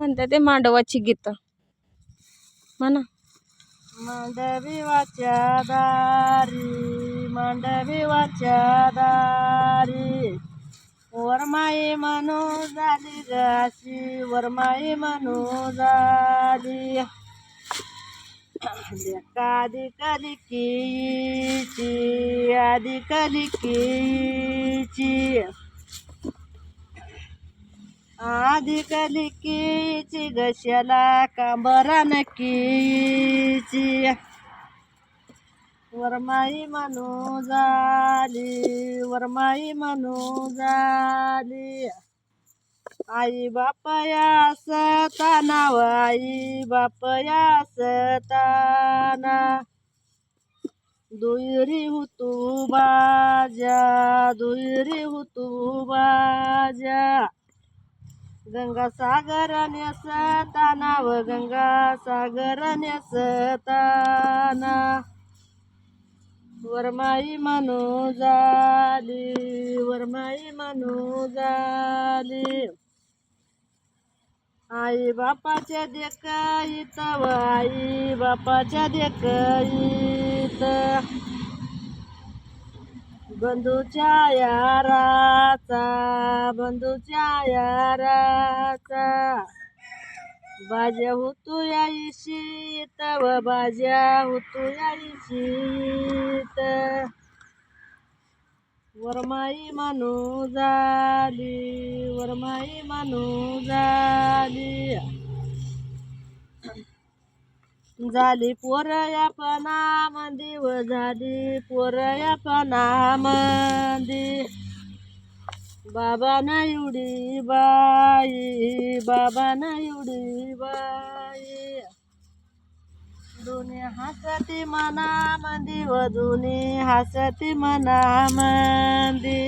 म्हणते ते मांडवाची गीत. म्हणा मांडवी वाच्या दारी मांडवी वाच्या दारी. वरमाई म्हणू झाली गाशी वरमाई म्हणू झाली. आधी कलिकीची आधी कलिकीची कीची गशाला कांबरा नक्कीची वरमाई म्हणू झाली वरमाई म्हणू झाली. आई बापया सताना व आई बापया सताना. दुयरी हुतू बाजा दुयरी हुतू बाजा. गंगासागर नेसताना व गंगासागर नेसताना वरमाई म्हणू झाली वरमाई म्हणू झाली. आई बापाच्या देखईत व आई बापाच्या देखईत बंधूच्या याराचा बंधूच्या याराचा बाज्या होतो या इशीत व बाज्या होतो या वरमाई मानू झाली वरमाई मानू झाली. झाली पोर या पणामंदी व झाली पोर या बाबा ना एवढी बाई बाबा ना एवढी बाई. दोन्ही हसती मनामंदी व दोन्ही हसती मनामंदी.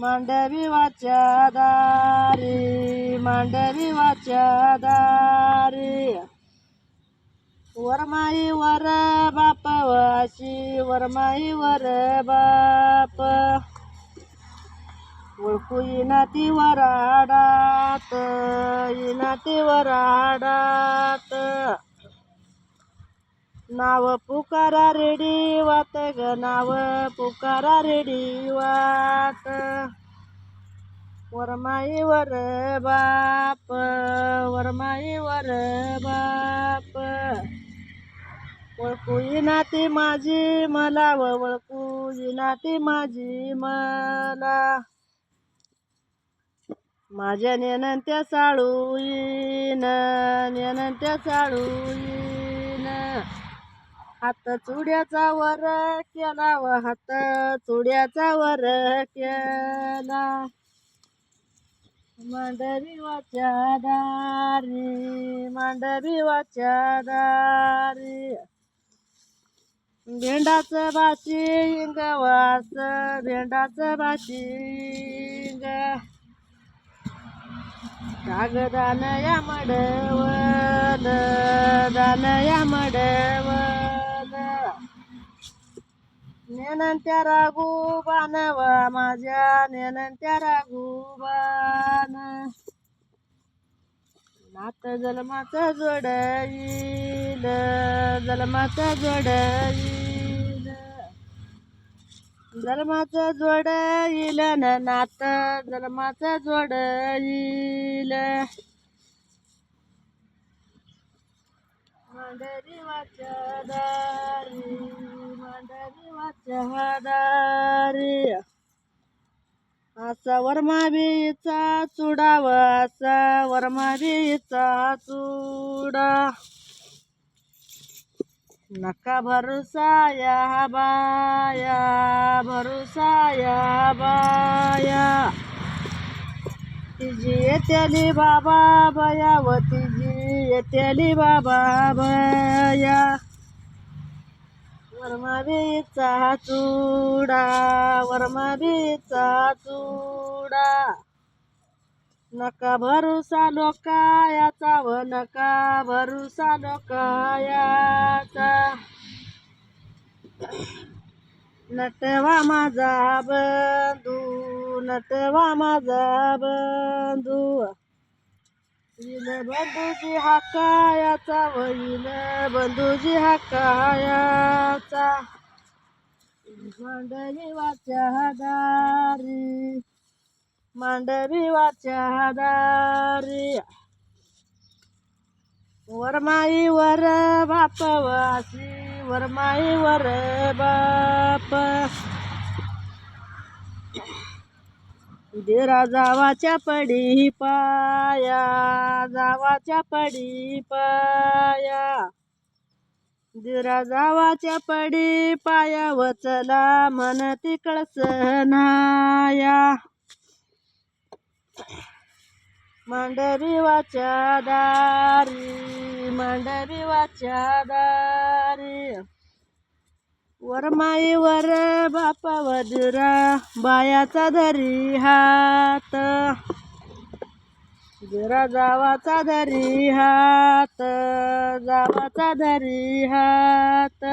मांडवी वाच्या दारी मांडवी वाच्या दारी. वरमाई वर बाप वाशी वरमाई वर बाप. ओळखू इनाती ती वराडात इनाती ती वराडात. नाव पुकारा रेडी वात ग नाव पुकारा रेडी वात. वरमाई बाप वरमाई वर बाप ओळखू नाती ती माझी मला व ओळखू नाती ती माझी मला. माझ्या नेनंत्या साळू येईन नेनंत्या साळू येईन हात चुड्याचा वर केला व हात चुड्याचा वर केला. मांडवी वाच्या दारी मांडवी वाच्या दारी. भेंडाचं भाची इंग वास भेंडाचं बाशी इंग. कागदान या मडवल दान या मडवल. नेनंत्या रागू बानव माझ्या नेनंत्या रागू बान नात जलमाच जोडईल जोड जोडईल जलमाच जोड येईल न नात जलमाच जोड येईल. मांडरी वाचदारी. दारी वर्मा वाच्या दारी असा वरमाबीचा चुडाव असा चुडा. नका भरुसाया बाया भरुसाया बाया. तिजी येतेली बाबा बया व तिजी येत्याली बाबा बया वरमाबीचा चुडा वरमाबीचा चुडा. नका भरुसा लोकायाचा व नका भरुसा लोकायाचा. नटवा माझा बंधू नटवा माझा बंधू. बंधूजी हा कायाचा होईल बंधूजी हा कायाचा. मांडवी वाच्या दारी मांडवी वाच्या दारी वरमाई वर बाप वासी वरमाई वर बाप. देरा जावाच्या पडी पाया जावाच्या पडी पाया. दिरा जावाच्या पडी पाया वचला मन तिकळस नाया. मांडवी वाच्या दारी मांडरीवाच्या वाच्या वर वरमाई वर बाप वदुरा बायाचा धरी हात. जरा जावाचा धरी हात जावाचा धरी हात.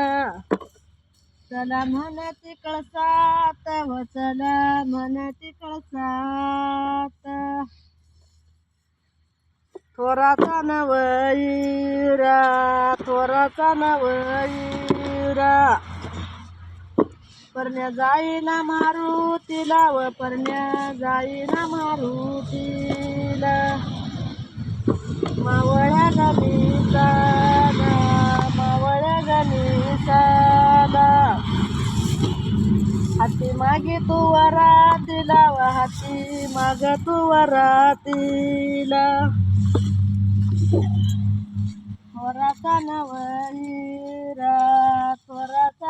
चला म्हणती कळसात व चला म्हणती कळसात. थोराचा नवईरा थोराचा नवईरा परण्या जाईला मारुतीला व परण्या जाईला मारुतीला. मावळ्या गणिताला मावळ्या गणिताला हाती मागे तू वरातीला व हाती माग तू वरातीला. वराचा नवरा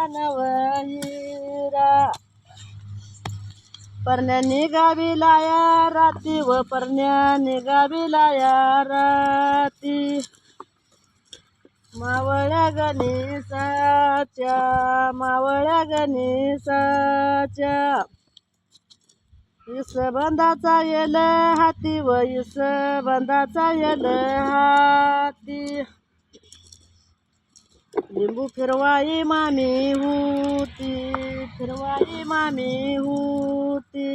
थोराचा नवईरा परण्या निघाविला या राती व परण्या निघाविला या राती. मावळ्या गणेशाच्या मावळ्या गणेशाच्या. इसबंधाचा येल हाती व इसबंधाचा येल हाती. लिंबू फिरवाई मामी होती फिरवाई मामी होती.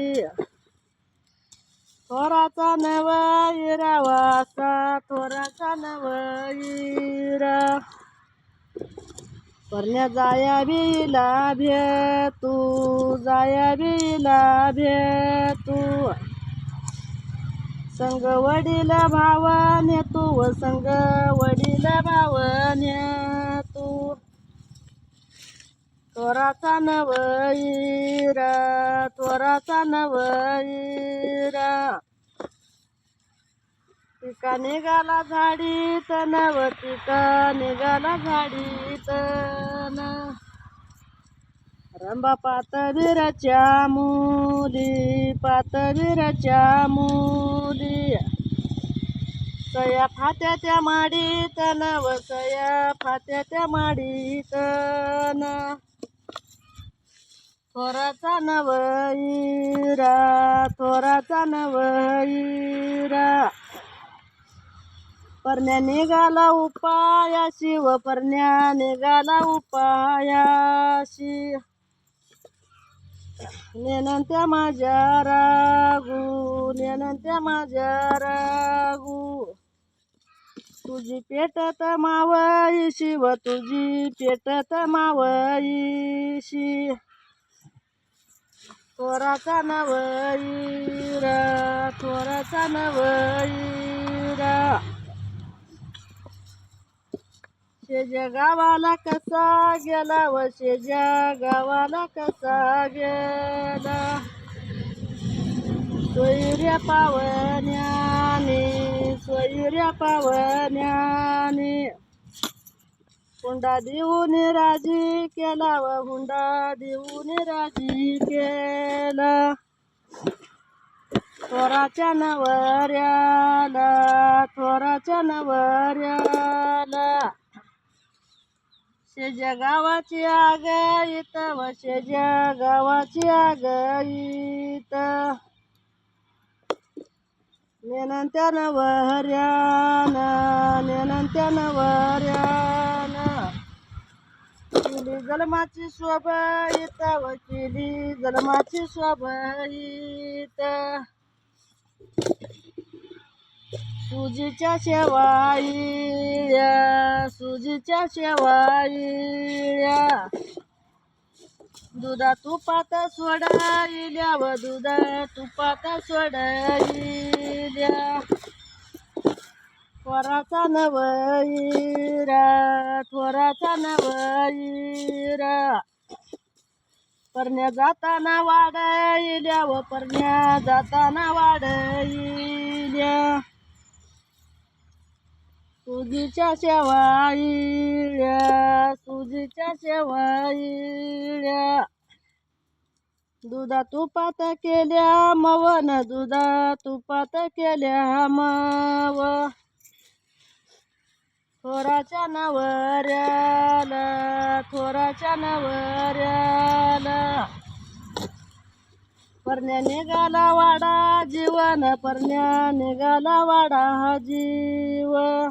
थोराचा नवईरा वासा थोराचा नवईरा परण्या जाया बिला भेतू जाया बिला भेतू संग वडील भावाने तू व संग वडील भावाने तू नवईरा त्वराचा नवईरा पिका निघाला झाडीत नव पिका निघाला झाडीत. रंबा पातवीराच्या मुली पातवीराच्या मुली. सया फात्याच्या माडीत नव सया फात्याच्या माडीत. न थोराचा नवईरा थोराचा नवईरा परण्या निघाला उपायाशी व परण्या निघाला उपायाशी. नेनंत्या माझ्या रागू नेनंत्या माझ्या रागू. तुझी पेटत मावई शिव तुझी पेटत मावईशी थोराचा नवईर थोराचा नवईर. शेजा गावाला कसा गेला व शेजा गावाला कसा गेला? सोयऱ्या पावन्याने सोयऱ्या पावण्याने हुंडा देऊन राजी केला व हुंडा देऊन राजी केला. थोराच्या नवऱ्याला थोराच्या नवऱ्याला. शेज्या गावाची आग येत व शेज्या गावाची आग येत नेनंत्या नवऱ्यानं नेनंत्या नवऱ्यानं केली जलमाची शोभाईत केली जलमाची शोभाईत सुजीच्या शेवाई सुजीच्या शेवाई दुधा तुपात सोडाईल्या व दुधा तुपात सोडाईल्या थोराचा नवईरा थोराचा नवईरा परण्या जाताना वाढाईल्या व परण्या जाताना वाढाईल्या तुझीच्या शेवाईल्या तुझीच्या शेवाईल्या दुधा तुपात केल्या मवन दुधा तुपात केल्या मव. थोराच्या नवऱ्याला थोराच्या नवऱ्याला. परण्या निघाला वाडा जीवन परण्या निघाला वाडा जीव.